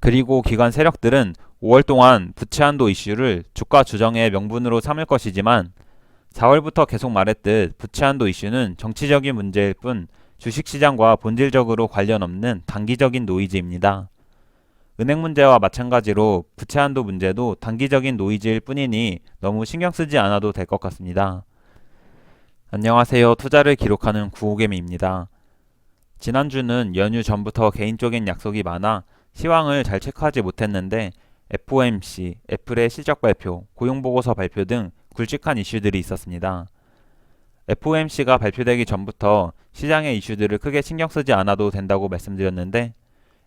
그리고 기관 세력들은 5월 동안 부채 한도 이슈를 주가 조정의 명분으로 삼을 것이지만 4월부터 계속 말했듯 부채 한도 이슈는 정치적인 문제일 뿐 주식시장과 본질적으로 관련 없는 단기적인 노이즈입니다. 은행 문제와 마찬가지로 부채 한도 문제도 단기적인 노이즈일 뿐이니 너무 신경 쓰지 않아도 될 것 같습니다. 안녕하세요. 투자를 기록하는 구호개미입니다. 지난주는 연휴 전부터 개인적인 약속이 많아 시황을 잘 체크하지 못했는데 FOMC, 애플의 실적 발표, 고용보고서 발표 등 굵직한 이슈들이 있었습니다. FOMC가 발표되기 전부터 시장의 이슈들을 크게 신경 쓰지 않아도 된다고 말씀드렸는데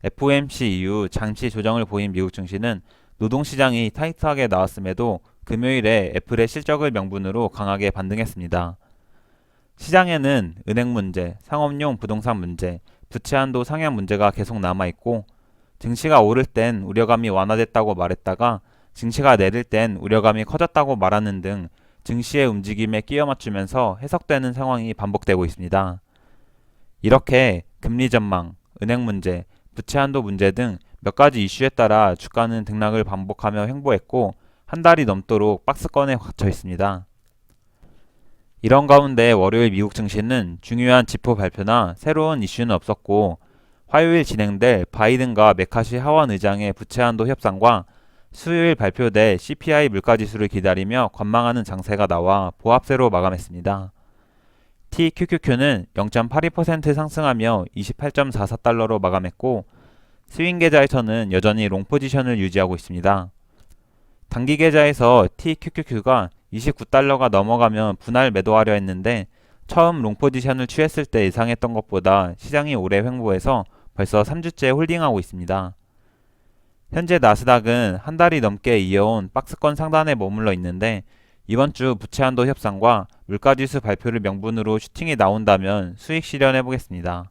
FOMC 이후 장치 조정을 보인 미국 증시는 노동시장이 타이트하게 나왔음에도 금요일에 애플의 실적을 명분으로 강하게 반등했습니다. 시장에는 은행 문제, 상업용 부동산 문제, 부채 한도 상향 문제가 계속 남아있고 증시가 오를 땐 우려감이 완화됐다고 말했다가 증시가 내릴 땐 우려감이 커졌다고 말하는 등 증시의 움직임에 끼워 맞추면서 해석되는 상황이 반복되고 있습니다. 이렇게 금리 전망, 은행 문제, 부채 한도 문제 등 몇 가지 이슈에 따라 주가는 등락을 반복하며 횡보했고 한 달이 넘도록 박스권에 갇혀 있습니다. 이런 가운데 월요일 미국 증시는 중요한 지표 발표나 새로운 이슈는 없었고 화요일 진행될 바이든과 메카시 하원 의장의 부채 한도 협상과 수요일 발표될 CPI 물가지수를 기다리며 관망하는 장세가 나와 보합세로 마감했습니다. TQQQ는 0.82% 상승하며 28.44달러로 마감했고 스윙 계좌에서는 여전히 롱 포지션을 유지하고 있습니다. 단기 계좌에서 TQQQ가 29달러가 넘어가면 분할 매도하려 했는데 처음 롱 포지션을 취했을 때 예상했던 것보다 시장이 오래 횡보해서 벌써 3주째 홀딩하고 있습니다. 현재 나스닥은 한 달이 넘게 이어온 박스권 상단에 머물러 있는데 이번 주 부채 한도 협상과 물가지수 발표를 명분으로 슈팅이 나온다면 수익 실현해 보겠습니다.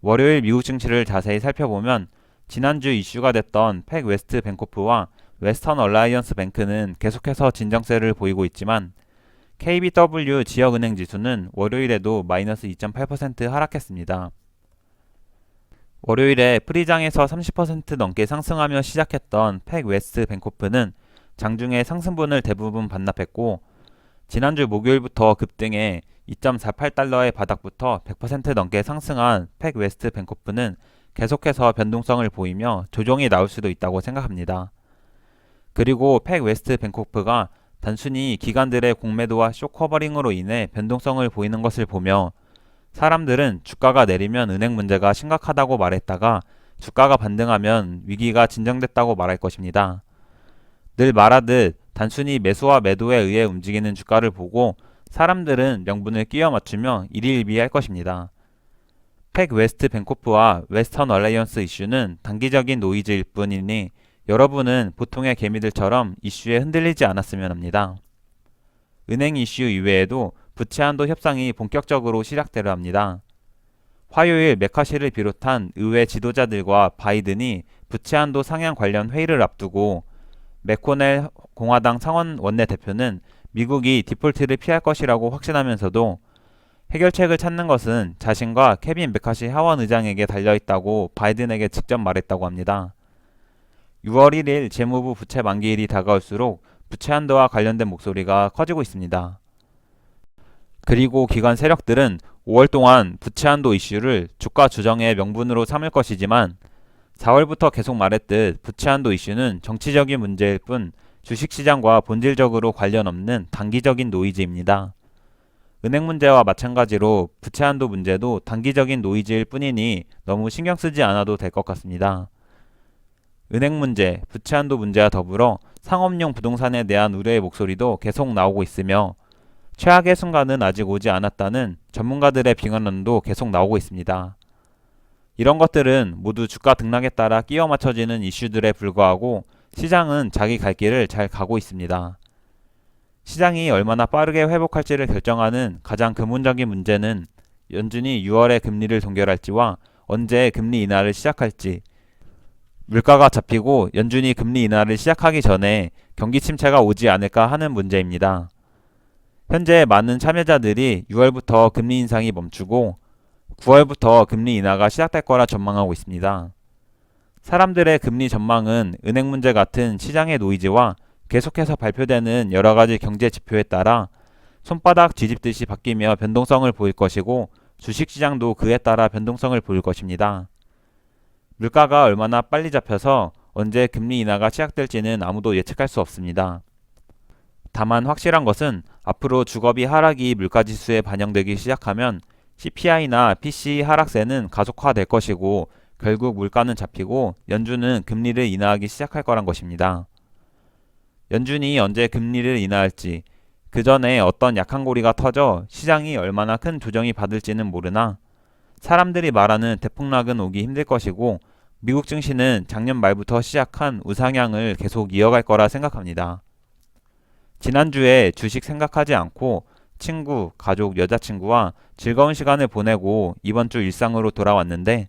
월요일 미국 증시를 자세히 살펴보면 지난주 이슈가 됐던 팩 웨스트 뱅코프와 웨스턴 얼라이언스 뱅크는 계속해서 진정세를 보이고 있지만 KBW 지역은행 지수는 월요일에도 마이너스 2.8% 하락했습니다. 월요일에 프리장에서 30% 넘게 상승하며 시작했던 팩 웨스트 뱅코프는 장중에 상승분을 대부분 반납했고 지난주 목요일부터 급등해 2.48달러의 바닥부터 100% 넘게 상승한 팩 웨스트 뱅코프는 계속해서 변동성을 보이며 조정이 나올 수도 있다고 생각합니다. 그리고 팩 웨스트 뱅코프가 단순히 기관들의 공매도와 쇼커버링으로 인해 변동성을 보이는 것을 보며 사람들은 주가가 내리면 은행 문제가 심각하다고 말했다가 주가가 반등하면 위기가 진정됐다고 말할 것입니다. 늘 말하듯 단순히 매수와 매도에 의해 움직이는 주가를 보고 사람들은 명분을 끼워 맞추며 일일비할 것입니다. 팩 웨스트 뱅코프와 웨스턴 얼라이언스 이슈는 단기적인 노이즈일 뿐이니 여러분은 보통의 개미들처럼 이슈에 흔들리지 않았으면 합니다. 은행 이슈 이외에도 부채 한도 협상이 본격적으로 시작되려 합니다. 화요일 메카시를 비롯한 의회 지도자들과 바이든이 부채 한도 상향 관련 회의를 앞두고 맥코넬 공화당 상원 원내대표는 미국이 디폴트를 피할 것이라고 확신하면서도 해결책을 찾는 것은 자신과 케빈 메카시 하원 의장에게 달려있다고 바이든에게 직접 말했다고 합니다. 6월 1일 재무부 부채 만기일이 다가올수록 부채 한도와 관련된 목소리가 커지고 있습니다. 그리고 기관 세력들은 5월 동안 부채 한도 이슈를 주가 조정의 명분으로 삼을 것이지만 4월부터 계속 말했듯 부채 한도 이슈는 정치적인 문제일 뿐 주식시장과 본질적으로 관련 없는 단기적인 노이즈입니다. 은행 문제와 마찬가지로 부채 한도 문제도 단기적인 노이즈일 뿐이니 너무 신경 쓰지 않아도 될 것 같습니다. 은행 문제, 부채 한도 문제와 더불어 상업용 부동산에 대한 우려의 목소리도 계속 나오고 있으며 최악의 순간은 아직 오지 않았다는 전문가들의 비관론도 계속 나오고 있습니다. 이런 것들은 모두 주가 등락에 따라 끼워 맞춰지는 이슈들에 불과하고 시장은 자기 갈 길을 잘 가고 있습니다. 시장이 얼마나 빠르게 회복할지를 결정하는 가장 근본적인 문제는 연준이 6월에 금리를 동결할지와 언제 금리 인하를 시작할지, 물가가 잡히고 연준이 금리 인하를 시작하기 전에 경기 침체가 오지 않을까 하는 문제입니다. 현재 많은 참여자들이 6월부터 금리 인상이 멈추고 9월부터 금리 인하가 시작될 거라 전망하고 있습니다. 사람들의 금리 전망은 은행 문제 같은 시장의 노이즈와 계속해서 발표되는 여러 가지 경제 지표에 따라 손바닥 뒤집듯이 바뀌며 변동성을 보일 것이고 주식시장도 그에 따라 변동성을 보일 것입니다. 물가가 얼마나 빨리 잡혀서 언제 금리 인하가 시작될지는 아무도 예측할 수 없습니다. 다만 확실한 것은 앞으로 주거비 하락이 물가지수에 반영되기 시작하면 CPI나 PCE 하락세는 가속화될 것이고 결국 물가는 잡히고 연준은 금리를 인하하기 시작할 거란 것입니다. 연준이 언제 금리를 인하할지 그 전에 어떤 약한 고리가 터져 시장이 얼마나 큰 조정이 받을지는 모르나 사람들이 말하는 대폭락은 오기 힘들 것이고 미국 증시는 작년 말부터 시작한 우상향을 계속 이어갈 거라 생각합니다. 지난주에 주식 생각하지 않고 친구, 가족, 여자친구와 즐거운 시간을 보내고 이번 주 일상으로 돌아왔는데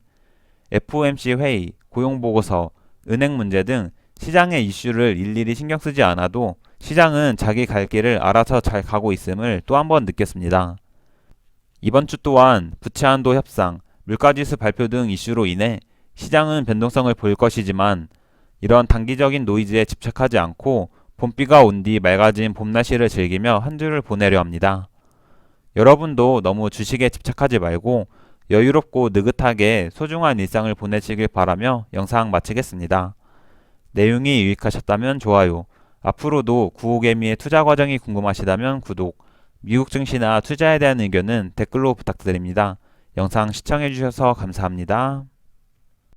FOMC 회의, 고용보고서, 은행 문제 등 시장의 이슈를 일일이 신경 쓰지 않아도 시장은 자기 갈 길을 알아서 잘 가고 있음을 또 한 번 느꼈습니다. 이번 주 또한 부채 한도 협상, 물가지수 발표 등 이슈로 인해 시장은 변동성을 보일 것이지만 이런 단기적인 노이즈에 집착하지 않고 봄비가 온 뒤 맑아진 봄날씨를 즐기며 한 주를 보내려 합니다. 여러분도 너무 주식에 집착하지 말고 여유롭고 느긋하게 소중한 일상을 보내시길 바라며 영상 마치겠습니다. 내용이 유익하셨다면 좋아요. 앞으로도 구호개미의 투자 과정이 궁금하시다면 구독, 미국 증시나 투자에 대한 의견은 댓글로 부탁드립니다. 영상 시청해주셔서 감사합니다.